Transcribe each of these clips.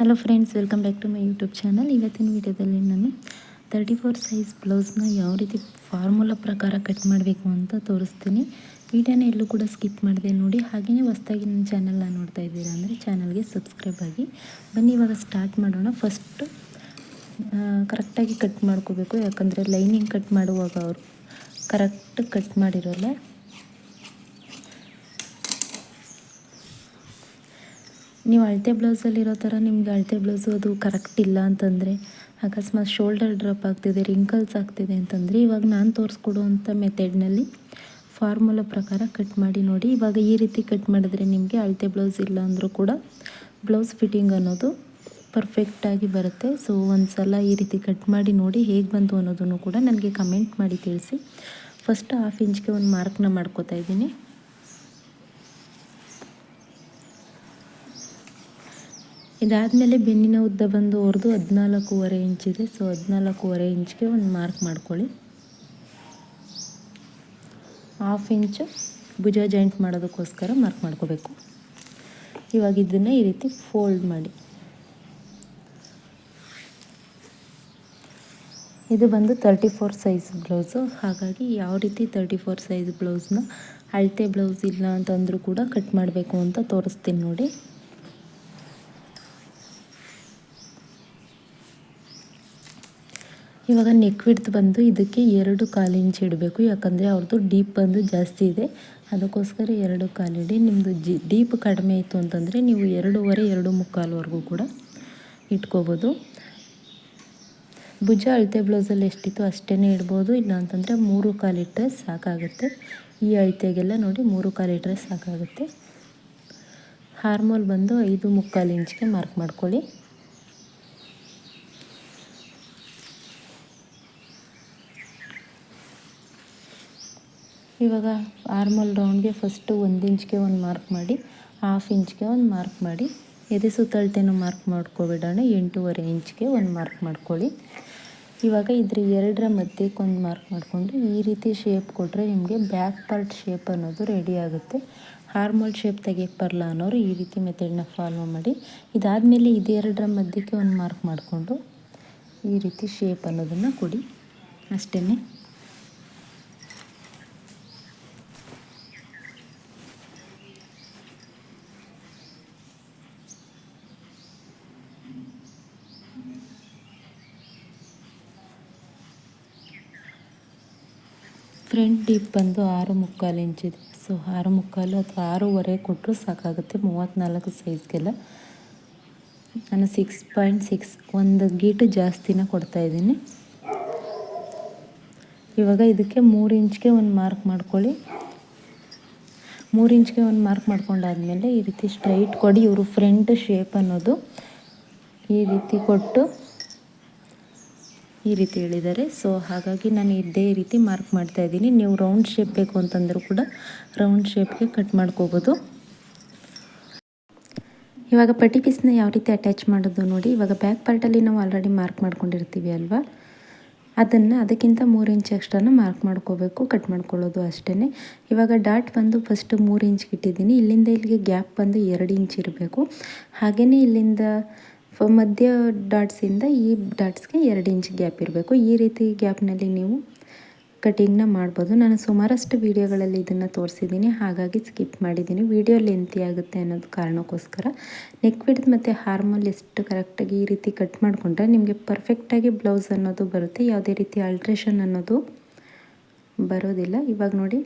Hello friends welcome back to my YouTube channel ಇವತ್ತಿನ ವಿಡಿಯೋದಲ್ಲಿ ನಾನು ತರ್ಟಿ ಫೋರ್ ಸೈಜ್ ಬ್ಲೌಸ್ನ ಯಾವ ರೀತಿ ಫಾರ್ಮುಲಾ ಪ್ರಕಾರ ಕಟ್ ಮಾಡಬೇಕು ಅಂತ ತೋರಿಸ್ತೀನಿ. ವಿಡಿಯೋನ ಎಲ್ಲೂ ಕೂಡ ಸ್ಕಿಪ್ ಮಾಡಿದೆ ನೋಡಿ. ಹಾಗೆಯೇ ಹೊಸ್ದಾಗಿ ನನ್ನ ಚಾನಲ್ನ ನೋಡ್ತಾ ಇದ್ದೀರಾ ಅಂದರೆ ಚಾನಲ್ಗೆ ಸಬ್ಸ್ಕ್ರೈಬ್ ಆಗಿ. ಬನ್ನಿ, ಇವಾಗ ಸ್ಟಾರ್ಟ್ ಮಾಡೋಣ. ಫಸ್ಟು ಕರೆಕ್ಟಾಗಿ ಕಟ್ ಮಾಡ್ಕೋಬೇಕು. ಯಾಕಂದರೆ ಲೈನಿಂಗ್ ಕಟ್ ಮಾಡುವಾಗ ಅವರು ಕರೆಕ್ಟ್ ಕಟ್ ಮಾಡಿರೋಲ್ಲ. ನೀವು ಅಳತೆ ಬ್ಲೌಸಲ್ಲಿರೋ ಥರ ನಿಮಗೆ ಅಳತೆ ಬ್ಲೌಸು ಅದು ಕರೆಕ್ಟ್ ಇಲ್ಲ ಅಂತಂದರೆ, ಅಕಸ್ಮಾತ್ ಶೋಲ್ಡರ್ ಡ್ರಾಪ್ ಆಗ್ತಿದೆ ರಿಂಕಲ್ಸ್ ಆಗ್ತಿದೆ ಅಂತಂದರೆ, ಇವಾಗ ನಾನು ತೋರಿಸ್ಕೊಡುವಂಥ ಮೆಥಡ್ನಲ್ಲಿ ಫಾರ್ಮುಲಾ ಪ್ರಕಾರ ಕಟ್ ಮಾಡಿ ನೋಡಿ. ಇವಾಗ ಈ ರೀತಿ ಕಟ್ ಮಾಡಿದ್ರೆ ನಿಮಗೆ ಅಳತೆ ಬ್ಲೌಸ್ ಇಲ್ಲ ಅಂದರೂ ಕೂಡ ಬ್ಲೌಸ್ ಫಿಟ್ಟಿಂಗ್ ಅನ್ನೋದು ಪರ್ಫೆಕ್ಟಾಗಿ ಬರುತ್ತೆ. ಸೊ ಒಂದು ಸಲ ಈ ರೀತಿ ಕಟ್ ಮಾಡಿ ನೋಡಿ ಹೇಗೆ ಬಂತು ಅನ್ನೋದನ್ನು ಕೂಡ ನನಗೆ ಕಮೆಂಟ್ ಮಾಡಿ ತಿಳಿಸಿ. ಫಸ್ಟ್ ಹಾಫ್ ಇಂಚ್ಗೆ ಒಂದು ಮಾರ್ಕ್ನ ಮಾಡ್ಕೋತಾ ಇದ್ದೀನಿ. ಇದಾದಮೇಲೆ ಬೆನ್ನಿನ ಉದ್ದ ಬಂದು ಅವ್ರದ್ದು ಹದಿನಾಲ್ಕೂವರೆ ಇಂಚಿದೆ ಸೊ ಹದಿನಾಲ್ಕೂವರೆ ಇಂಚ್ಗೆ ಒಂದು ಮಾರ್ಕ್ ಮಾಡ್ಕೊಳ್ಳಿ. ಹಾಫ್ ಇಂಚು ಭುಜ ಜಾಯಿಂಟ್ ಮಾಡೋದಕ್ಕೋಸ್ಕರ ಮಾರ್ಕ್ ಮಾಡ್ಕೋಬೇಕು. ಇವಾಗ ಇದನ್ನು ಈ ರೀತಿ ಫೋಲ್ಡ್ ಮಾಡಿ. ಇದು ಬಂದು ತರ್ಟಿ ಫೋರ್ ಸೈಜ್ ಬ್ಲೌಸು ಹಾಗಾಗಿ ಯಾವ ರೀತಿ ತರ್ಟಿ ಫೋರ್ ಸೈಜ್ ಬ್ಲೌಸ್ನ ಅಳತೆ ಬ್ಲೌಸ್ ಇಲ್ಲ ಅಂತಂದರೂ ಕೂಡ ಕಟ್ ಮಾಡಬೇಕು ಅಂತ ತೋರಿಸ್ತೀನಿ ನೋಡಿ. ಇವಾಗ ನೆಕ್ ವಿಡ್ತ್ ಬಂದು ಇದಕ್ಕೆ ಎರಡು ಕಾಲು ಇಂಚ್ ಇಡಬೇಕು. ಯಾಕಂದರೆ ಅವ್ರದ್ದು ಡೀಪ್ ಬಂದು ಜಾಸ್ತಿ ಇದೆ. ಅದಕ್ಕೋಸ್ಕರ ಎರಡು ಕಾಲಿಡಿ ನಿಮ್ಮದು ಜಿ ಡೀಪ್ ಕಡಿಮೆ ಇತ್ತು ಅಂತಂದರೆ ನೀವು ಎರಡೂವರೆ, ಎರಡು ಮುಕ್ಕಾಲುವರೆಗೂ ಕೂಡ ಇಟ್ಕೋಬೋದು. ಭುಜ ಅಳತೆ ಬ್ಲೌಸಲ್ಲಿ ಎಷ್ಟಿತ್ತು ಅಷ್ಟೇ ಇಡ್ಬೋದು. ಇಲ್ಲ ಅಂತಂದರೆ ಮೂರು ಕಾಲಿಟ್ಟರೆ ಸಾಕಾಗುತ್ತೆ. ಈ ಅಳತೆಗೆಲ್ಲ ನೋಡಿ ಮೂರು ಕಾಲಿಟ್ಟರೆ ಸಾಕಾಗುತ್ತೆ. ಹಾರ್ಮೋಲ್ ಬಂದು ಐದು ಮುಕ್ಕಾಲು ಇಂಚಿಗೆ ಮಾರ್ಕ್ ಮಾಡ್ಕೊಳ್ಳಿ. ಇವಾಗ ಆರ್ಮಲ್ ರೌಂಡ್ಗೆ ಫಸ್ಟು ಒಂದು ಇಂಚ್ಗೆ ಒಂದು ಮಾರ್ಕ್ ಮಾಡಿ ಹಾಫ್ ಇಂಚ್ಗೆ ಒಂದು ಮಾರ್ಕ್ ಮಾಡಿ, ಎದೆ ಸುತ್ತಳತೆನೂ ಮಾರ್ಕ್ ಮಾಡ್ಕೊಬಿಡೋಣ, ಎಂಟೂವರೆ ಇಂಚ್ಗೆ ಒಂದು ಮಾರ್ಕ್ ಮಾಡ್ಕೊಳ್ಳಿ. ಇವಾಗ ಇದ್ರ ಎರಡರ ಮಧ್ಯಕ್ಕೆ ಒಂದು ಮಾರ್ಕ್ ಮಾಡಿಕೊಂಡು ಈ ರೀತಿ ಶೇಪ್ ಕೊಟ್ಟರೆ ನಿಮಗೆ ಬ್ಯಾಕ್ ಪಾರ್ಟ್ ಶೇಪ್ ಅನ್ನೋದು ರೆಡಿ ಆಗುತ್ತೆ. ಹಾರ್ಮೋಲ್ ಶೇಪ್ ತೆಗಿಯಕ್ಕೆ ಬರಲ್ಲ ಅನ್ನೋರು ಈ ರೀತಿ ಮೆಥಡ್ನ ಫಾಲೋ ಮಾಡಿ. ಇದಾದಮೇಲೆ ಇದೆರಡರ ಮಧ್ಯಕ್ಕೆ ಒಂದು ಮಾರ್ಕ್ ಮಾಡಿಕೊಂಡು ಈ ರೀತಿ ಶೇಪ್ ಅನ್ನೋದನ್ನು ಕೊಡಿ. ಅಷ್ಟೇ ಫ್ರಂಟ್ ಡೀಪ್ ಬಂದು ಆರು ಮುಕ್ಕಾಲು ಇಂಚಿದೆ ಸೊ, ಆರು ಮುಕ್ಕಾಲು ಅಥವಾ ಆರೂವರೆ ಕೊಟ್ಟರು ಸಾಕಾಗುತ್ತೆ. ಮೂವತ್ತ್ನಾಲ್ಕು ಸೈಜ್ಗೆಲ್ಲ. ನಾನು ಸಿಕ್ಸ್ ಪಾಯಿಂಟ್ ಸಿಕ್ಸ್ ಒಂದು ಗೀಟು ಜಾಸ್ತಿನ ಕೊಡ್ತಾಯಿದ್ದೀನಿ ಇವಾಗ ಇದಕ್ಕೆ ಮೂರು ಇಂಚ್ಗೆ ಒಂದು ಮಾರ್ಕ್ ಮಾಡ್ಕೊಳ್ಳಿ. ಮೂರು ಇಂಚ್ಗೆ ಒಂದು ಮಾರ್ಕ್ ಮಾಡ್ಕೊಂಡಾದ್ಮೇಲೆ ಈ ರೀತಿ ಸ್ಟ್ರೈಟ್ ಕೊಡಿ ಇವರು ಫ್ರಂಟ್ ಶೇಪ್ ಅನ್ನೋದು. ಈ ರೀತಿ ಕೊಟ್ಟು ಈ ರೀತಿ ಹೇಳಿದ್ದಾರೆ. ಸೊ ಹಾಗಾಗಿ ನಾನು ಇದೇ ರೀತಿ ಮಾರ್ಕ್ ಮಾಡ್ತಾ ಇದ್ದೀನಿ. ನೀವು ರೌಂಡ್ ಶೇಪ್ ಬೇಕು ಅಂತಂದರೂ ಕೂಡ ರೌಂಡ್ ಶೇಪ್ಗೆ ಕಟ್ ಮಾಡ್ಕೋಬೋದು. ಇವಾಗ ಪಟ್ಟಿ ಪೀಸ್ನ ಯಾವ ರೀತಿ ಅಟ್ಯಾಚ್ ಮಾಡೋದು ನೋಡಿ. ಇವಾಗ ಬ್ಯಾಕ್ ಪಾರ್ಟಲ್ಲಿ ನಾವು ಆಲ್ರೆಡಿ ಮಾರ್ಕ್ ಮಾಡ್ಕೊಂಡಿರ್ತೀವಿ ಅಲ್ವಾ? ಅದನ್ನು ಅದಕ್ಕಿಂತ ಮೂರು ಇಂಚ್ ಎಕ್ಸ್ಟ್ರಾನ ಮಾರ್ಕ್ ಮಾಡ್ಕೋಬೇಕು. ಕಟ್ ಮಾಡ್ಕೊಳ್ಳೋದು ಅಷ್ಟೇ ಇವಾಗ ಡಾಟ್ ಬಂದು ಫಸ್ಟ್ ಮೂರು ಇಂಚ್ಗೆ ಇಟ್ಟಿದ್ದೀನಿ. ಇಲ್ಲಿಂದ ಇಲ್ಲಿಗೆ ಗ್ಯಾಪ್ ಬಂದು ಎರಡು ಇಂಚ್ ಇರಬೇಕು. ಹಾಗೆಯೇ ಇಲ್ಲಿಂದ ಮಧ್ಯ ಡಾಟ್ಸಿಂದ ಈ ಡಾಟ್ಸ್ಗೆ ಎರಡು ಇಂಚ್ ಗ್ಯಾಪ್ ಇರಬೇಕು. ಈ ರೀತಿ ಗ್ಯಾಪ್ನಲ್ಲಿ ನೀವು ಕಟಿಂಗ್ನ ಮಾಡ್ಬೋದು. ನಾನು ಸುಮಾರಷ್ಟು ವೀಡಿಯೋಗಳಲ್ಲಿ ಇದನ್ನು ತೋರಿಸಿದ್ದೀನಿ. ಹಾಗಾಗಿ ಸ್ಕಿಪ್ ಮಾಡಿದ್ದೀನಿ. ವೀಡಿಯೋ ಲೆಂತಿ ಆಗುತ್ತೆ ಅನ್ನೋದು ಕಾರಣಕ್ಕೋಸ್ಕರ ನೆಕ್ ಬಿಡ್ದು ಮತ್ತು ಹಾರ್ಮೋಲ್ ಎಷ್ಟು ಕರೆಕ್ಟಾಗಿ ಈ ರೀತಿ ಕಟ್ ಮಾಡಿಕೊಂಡ್ರೆ ನಿಮಗೆ ಪರ್ಫೆಕ್ಟಾಗಿ ಬ್ಲೌಸ್ ಅನ್ನೋದು ಬರುತ್ತೆ. ಯಾವುದೇ ರೀತಿ ಅಲ್ಟ್ರೇಷನ್ ಅನ್ನೋದು ಬರೋದಿಲ್ಲ. ಇವಾಗ ನೋಡಿ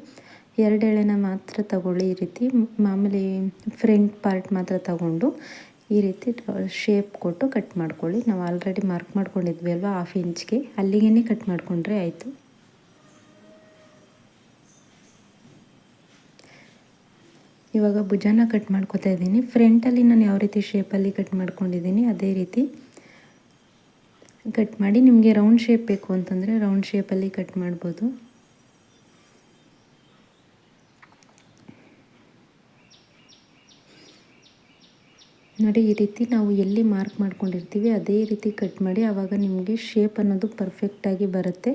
ಎರಡು ಎಳೆನ ಮಾತ್ರ ತಗೊಳ್ಳಿ ಈ ರೀತಿ. ಮಾಮೂಲಿ ಫ್ರಂಟ್ ಪಾರ್ಟ್ ಮಾತ್ರ ತಗೊಂಡು ಈ ರೀತಿ ಶೇಪ್ ಕೊಟ್ಟು ಕಟ್ ಮಾಡ್ಕೊಳ್ಳಿ. ನಾವು ಆಲ್ರೆಡಿ ಮಾರ್ಕ್ ಮಾಡ್ಕೊಂಡಿದ್ವಿ ಅಲ್ವಾ ಹಾಫ್ ಇಂಚ್ಗೆ ಅಲ್ಲಿಗೇ ಕಟ್ ಮಾಡಿಕೊಂಡ್ರೆ ಆಯಿತು. ಇವಾಗ ಭುಜನ ಕಟ್ ಮಾಡ್ಕೋತಾ ಇದ್ದೀನಿ. ಫ್ರಂಟಲ್ಲಿ ನಾನು ಯಾವ ರೀತಿ ಶೇಪಲ್ಲಿ ಕಟ್ ಮಾಡ್ಕೊಂಡಿದ್ದೀನಿ, ಅದೇ ರೀತಿ ಕಟ್ ಮಾಡಿ. ನಿಮಗೆ ರೌಂಡ್ ಶೇಪ್ ಬೇಕು ಅಂತಂದರೆ ರೌಂಡ್ ಶೇಪಲ್ಲಿ ಕಟ್ ಮಾಡ್ಬೋದು. ನೋಡಿ, ಈ ರೀತಿ ನಾವು ಎಲ್ಲಿ ಮಾರ್ಕ್ ಮಾಡ್ಕೊಂಡಿರ್ತೀವಿ, ಅದೇ ರೀತಿ ಕಟ್ ಮಾಡಿ ಆವಾಗ ನಿಮಗೆ ಶೇಪ್ ಅನ್ನೋದು ಪರ್ಫೆಕ್ಟಾಗಿ ಬರುತ್ತೆ.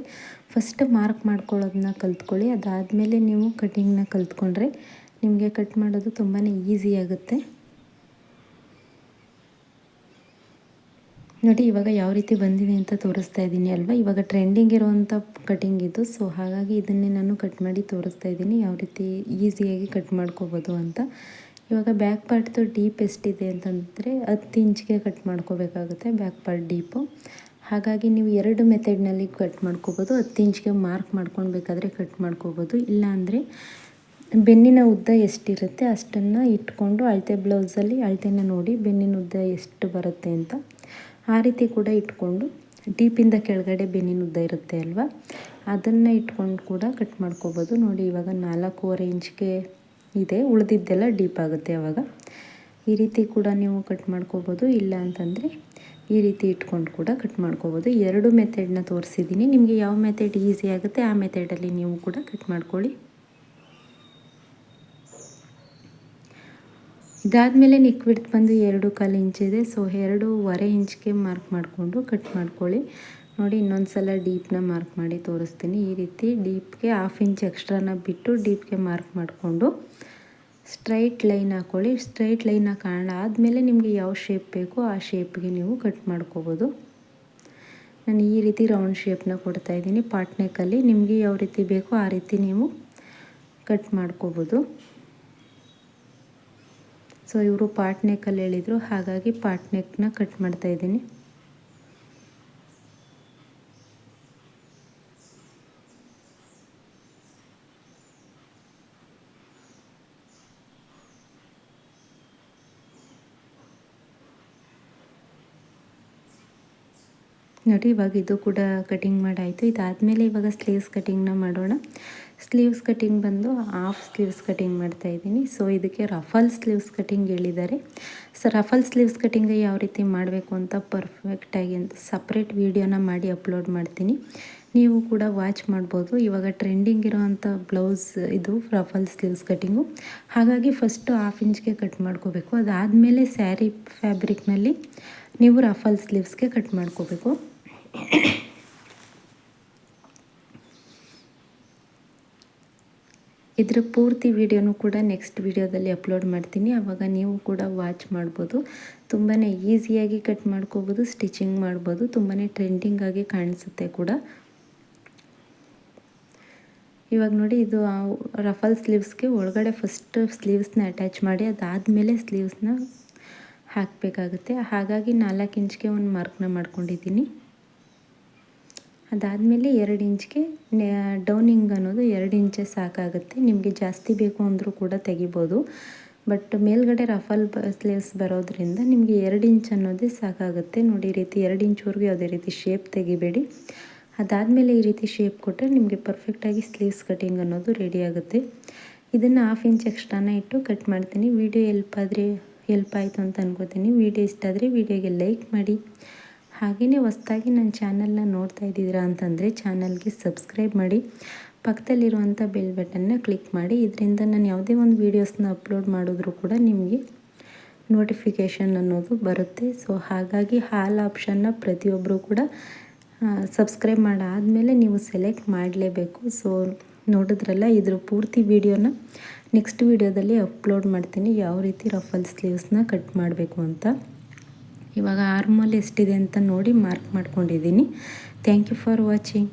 ಫಸ್ಟ್ ಮಾರ್ಕ್ ಮಾಡ್ಕೊಳ್ಳೋದನ್ನ ಕಲ್ತ್ಕೊಳ್ಳಿ. ಅದಾದಮೇಲೆ ನೀವು ಕಟಿಂಗ್ನ ಕಲ್ತ್ಕೊಂಡ್ರೆ ನಿಮಗೆ ಕಟ್ ಮಾಡೋದು ತುಂಬಾ ಈಸಿ ಆಗುತ್ತೆ. ನೋಡಿ, ಇವಾಗ ಯಾವ ರೀತಿ ಬಂದಿದೆ ಅಂತ ತೋರಿಸ್ತಾ ಇದ್ದೀನಿ ಅಲ್ವಾ? ಇವಾಗ ಟ್ರೆಂಡಿಂಗ್ ಇರುವಂಥ ಕಟಿಂಗ್ ಇದು. ಸೊ ಹಾಗಾಗಿ ಇದನ್ನೇ ನಾನು ಕಟ್ ಮಾಡಿ ತೋರಿಸ್ತಾ ಇದ್ದೀನಿ. ಯಾವ ರೀತಿ ಈಸಿಯಾಗಿ ಕಟ್ ಮಾಡ್ಕೋಬೋದು ಅಂತ. ಇವಾಗ ಬ್ಯಾಕ್ ಪಾರ್ಟ್ದು ಡೀಪ್ ಎಷ್ಟಿದೆ ಅಂತಂದರೆ ಹತ್ತು ಇಂಚಿಗೆ ಕಟ್ ಮಾಡ್ಕೋಬೇಕಾಗುತ್ತೆ ಬ್ಯಾಕ್ ಪಾರ್ಟ್ ಡೀಪು ಹಾಗಾಗಿ ನೀವು ಎರಡು ಮೆಥಡ್ನಲ್ಲಿ ಕಟ್ ಮಾಡ್ಕೋಬೋದು, ಹತ್ತು ಇಂಚ್ಗೆ ಮಾರ್ಕ್ ಮಾಡ್ಕೊಳ್ಬೇಕಾದ್ರೆ ಕಟ್ ಮಾಡ್ಕೋಬೋದು. ಇಲ್ಲಾಂದರೆ ಬೆನ್ನಿನ ಉದ್ದ ಎಷ್ಟಿರುತ್ತೆ ಅಷ್ಟನ್ನು ಇಟ್ಕೊಂಡು ಅಳತೆ ಬ್ಲೌಸಲ್ಲಿ ಅಳತೆನ ನೋಡಿ ಬೆನ್ನಿನ ಉದ್ದ ಎಷ್ಟು ಬರುತ್ತೆ ಅಂತ. ಆ ರೀತಿ ಕೂಡ ಇಟ್ಕೊಂಡು ಡೀಪಿಂದ ಕೆಳಗಡೆ ಬೆನ್ನಿನ ಉದ್ದ ಇರುತ್ತೆ ಅಲ್ವಾ? ಅದನ್ನು ಇಟ್ಕೊಂಡು ಕೂಡ ಕಟ್ ಮಾಡ್ಕೋಬೋದು. ನೋಡಿ ಇವಾಗ ನಾಲ್ಕೂವರೆ ಇಂಚ್ಗೆ ಇದೆ, ಉಳಿದಿದ್ದೆಲ್ಲ ಡೀಪ್ ಆಗುತ್ತೆ ಅವಾಗ. ಈ ರೀತಿ ಕೂಡ ನೀವು ಕಟ್ ಮಾಡ್ಕೋಬೋದು, ಇಲ್ಲ ಅಂತಂದರೆ ಈ ರೀತಿ ಇಟ್ಕೊಂಡು ಕೂಡ ಕಟ್ ಮಾಡ್ಕೋಬೋದು. ಎರಡು ಮೆಥಡ್ನ ತೋರಿಸಿದ್ದೀನಿ ನಿಮಗೆ ಯಾವ ಮೆಥಡ್ ಈಸಿ ಆಗುತ್ತೆ, ಆ ಮೆಥಡಲ್ಲಿ ನೀವು ಕೂಡ ಕಟ್ ಮಾಡ್ಕೊಳ್ಳಿ. ಇದಾದಮೇಲೆ ನೆಕ್ ಬಂದು ಎರಡು ಕಾಲು ಇಂಚಿದೆ ಸೊ ಎರಡೂವರೆ ಇಂಚ್ಗೆ ಮಾರ್ಕ್ ಮಾಡಿಕೊಂಡು ಕಟ್ ಮಾಡ್ಕೊಳ್ಳಿ. ನೋಡಿ ಇನ್ನೊಂದು ಸಲ ಡೀಪ್ನ ಮಾರ್ಕ್ ಮಾಡಿ ತೋರಿಸ್ತೀನಿ. ಈ ರೀತಿ ಡೀಪ್ಗೆ ಹಾಫ್ ಇಂಚ್ ಎಕ್ಸ್ಟ್ರಾನ ಬಿಟ್ಟು ಡೀಪ್ಗೆ ಮಾರ್ಕ್ ಮಾಡಿಕೊಂಡು ಸ್ಟ್ರೈಟ್ ಲೈನ್ ಹಾಕ್ಕೊಳ್ಳಿ ಸ್ಟ್ರೈಟ್ ಲೈನ್ ಹಾಕೋಣ ಆದಮೇಲೆ ನಿಮಗೆ ಯಾವ ಶೇಪ್ ಬೇಕೋ ಆ ಶೇಪ್ಗೆ ನೀವು ಕಟ್ ಮಾಡ್ಕೋಬೋದು. ನಾನು ಈ ರೀತಿ ರೌಂಡ್ ಶೇಪ್ನ ಕೊಡ್ತಾಯಿದ್ದೀನಿ ಪಾಟ್ನೆಕಲ್ಲಿ ನಿಮಗೆ ಯಾವ ರೀತಿ ಬೇಕೋ ಆ ರೀತಿ ನೀವು ಕಟ್ ಮಾಡ್ಕೋಬೋದು. ಸೊ ಇವರು ಪಾಟ್ನೆಕಲ್ಲಿ ಹೇಳಿದರು, ಹಾಗಾಗಿ ಪಾಟ್ನೆಕ್ನ ಕಟ್ ಮಾಡ್ತಾಯಿದ್ದೀನಿ ನೋಡಿ, ಇವಾಗ ಇದು ಕೂಡ ಕಟಿಂಗ್ ಮಾಡಾಯಿತು. ಇದಾದಮೇಲೆ ಇವಾಗ ಸ್ಲೀವ್ಸ್ ಕಟಿಂಗ್ನ ಮಾಡೋಣ. ಸ್ಲೀವ್ಸ್ ಕಟಿಂಗ್ ಬಂದು ಹಾಫ್ ಸ್ಲೀವ್ಸ್ ಕಟಿಂಗ್ ಮಾಡ್ತಾ ಇದ್ದೀನಿ. ಸೊ ಇದಕ್ಕೆ ರಫಲ್ ಸ್ಲೀವ್ಸ್ ಕಟಿಂಗ್ ಹೇಳಿದ್ದಾರೆ. ಸೊ ರಫಲ್ ಸ್ಲೀವ್ಸ್ ಕಟಿಂಗ್ ಯಾವ ರೀತಿ ಮಾಡಬೇಕು ಅಂತ ಪರ್ಫೆಕ್ಟಾಗಿ ಅಂತ ಸಪ್ರೇಟ್ ವೀಡಿಯೋನ ಮಾಡಿ ಅಪ್ಲೋಡ್ ಮಾಡ್ತೀನಿ. ನೀವು ಕೂಡ ವಾಚ್ ಮಾಡ್ಬೋದು. ಇವಾಗ ಟ್ರೆಂಡಿಂಗ್ ಇರೋವಂಥ ಬ್ಲೌಸ್ ಇದು ರಫಲ್ ಸ್ಲೀವ್ಸ್ ಕಟಿಂಗು ಹಾಗಾಗಿ ಫಸ್ಟು ಹಾಫ್ ಇಂಚ್ಗೆ ಕಟ್ ಮಾಡ್ಕೋಬೇಕು. ಅದಾದಮೇಲೆ ಸ್ಯಾರಿ ಫ್ಯಾಬ್ರಿಕ್ನಲ್ಲಿ ನೀವು ರಫಲ್ ಸ್ಲೀವ್ಸ್ಗೆ ಕಟ್ ಮಾಡ್ಕೋಬೇಕು. ಇದರ ಪೂರ್ತಿ ವಿಡಿಯೋನು ಕೂಡ ನೆಕ್ಸ್ಟ್ ವಿಡಿಯೋದಲ್ಲಿ ಅಪ್ಲೋಡ್ ಮಾಡ್ತೀನಿ. ಆವಾಗ ನೀವು ಕೂಡ ವಾಚ್ ಮಾಡ್ಬೋದು. ತುಂಬಾ ಈಸಿಯಾಗಿ ಕಟ್ ಮಾಡ್ಕೋಬೋದು ಸ್ಟಿಚಿಂಗ್ ಮಾಡ್ಬೋದು. ತುಂಬಾ ಟ್ರೆಂಡಿಂಗ್ ಆಗಿ ಕಾಣಿಸುತ್ತೆ ಕೂಡ. ಇವಾಗ ನೋಡಿ, ಇದು ರಫಲ್ ಸ್ಲೀವ್ಸ್ಗೆ ಒಳಗಡೆ ಫಸ್ಟ್ ಸ್ಲೀವ್ಸ್ನ ಅಟ್ಯಾಚ್ ಮಾಡಿ, ಅದಾದಮೇಲೆ ಸ್ಲೀವ್ಸ್ನ ಹಾಕಬೇಕಾಗುತ್ತೆ. ಹಾಗಾಗಿ ನಾಲ್ಕು ಇಂಚ್ಗೆ ಒಂದು ಮಾರ್ಕ್ನ ಮಾಡ್ಕೊಂಡಿದ್ದೀನಿ. ಅದಾದಮೇಲೆ ಎರಡು ಇಂಚ್ಗೆ ಡೌನಿಂಗ್ ಅನ್ನೋದು ಎರಡು ಇಂಚೆ ಸಾಕಾಗುತ್ತೆ. ನಿಮಗೆ ಜಾಸ್ತಿ ಬೇಕು ಅಂದರೂ ಕೂಡ ತೆಗಿಬೋದು. ಬಟ್ ಮೇಲ್ಗಡೆ ರಫಲ್ ಸ್ಲೀವ್ಸ್ ಬರೋದ್ರಿಂದ ನಿಮಗೆ ಎರಡು ಇಂಚ್ ಅನ್ನೋದೇ ಸಾಕಾಗುತ್ತೆ. ನೋಡಿ, ಈ ರೀತಿ ಎರಡು ಇಂಚ್ವರೆಗೂ ಯಾವುದೇ ರೀತಿ ಶೇಪ್ ತೆಗಿಬೇಡಿ. ಅದಾದಮೇಲೆ ಈ ರೀತಿ ಶೇಪ್ ಕೊಟ್ಟರೆ ನಿಮಗೆ ಪರ್ಫೆಕ್ಟಾಗಿ ಸ್ಲೀವ್ಸ್ ಕಟಿಂಗ್ ಅನ್ನೋದು ರೆಡಿ ಆಗುತ್ತೆ. ಇದನ್ನು ಹಾಫ್ ಇಂಚ್ ಎಕ್ಸ್ಟ್ರಾನ ಇಟ್ಟು ಕಟ್ ಮಾಡ್ತೀನಿ. ವಿಡಿಯೋ ಎಲ್ಪ್ ಆದರೆ ಎಲ್ಪ್ ಆಯಿತು ಅಂತ ಅನ್ಕೋತೀನಿ. ವಿಡಿಯೋ ಇಷ್ಟ ಆದರೆ ವಿಡಿಯೋಗೆ ಲೈಕ್ ಮಾಡಿ. ಹಾಗೆಯೇ ಹೊಸ್ದಾಗಿ ನನ್ನ ಚಾನಲ್ನ ನೋಡ್ತಾ ಇದ್ದೀರಾ ಅಂತಂದರೆ ಚಾನಲ್ಗೆ ಸಬ್ಸ್ಕ್ರೈಬ್ ಮಾಡಿ, ಪಕ್ಕದಲ್ಲಿರುವಂಥ ಬೆಲ್ ಬಟನ್ನ ಕ್ಲಿಕ್ ಮಾಡಿ, ಇದರಿಂದ ನಾನು ಯಾವುದೇ ಒಂದು ವೀಡಿಯೋಸ್ನ ಅಪ್ಲೋಡ್ ಮಾಡಿದ್ರೂ ಕೂಡ ನಿಮಗೆ ನೋಟಿಫಿಕೇಷನ್ ಅನ್ನೋದು ಬರುತ್ತೆ. ಸೊ, ಹಾಗಾಗಿ ಹಾಲ್ ಆಪ್ಷನ್ನ ಪ್ರತಿಯೊಬ್ಬರು ಕೂಡ ಸಬ್ಸ್ಕ್ರೈಬ್ ಮಾಡಾದಮೇಲೆ ನೀವು ಸೆಲೆಕ್ಟ್ ಮಾಡಲೇಬೇಕು. ಸೊ, ನೋಡಿದ್ರಲ್ಲ, ಇದ್ರ ಪೂರ್ತಿ ವೀಡಿಯೋನ ನೆಕ್ಸ್ಟ್ ವೀಡಿಯೋದಲ್ಲಿ ಅಪ್ಲೋಡ್ ಮಾಡ್ತೀನಿ. ಯಾವ ರೀತಿ ರಫಲ್ ಸ್ಲೀವ್ಸ್ನ ಕಟ್ ಮಾಡಬೇಕು ಅಂತ. ಇವಾಗ ಆರ್ಮಲ್ ಎಷ್ಟಿದೆ ಅಂತ ನೋಡಿ ಮಾರ್ಕ್ ಮಾಡ್ಕೊಂಡಿದ್ದೀನಿ. Thank you for watching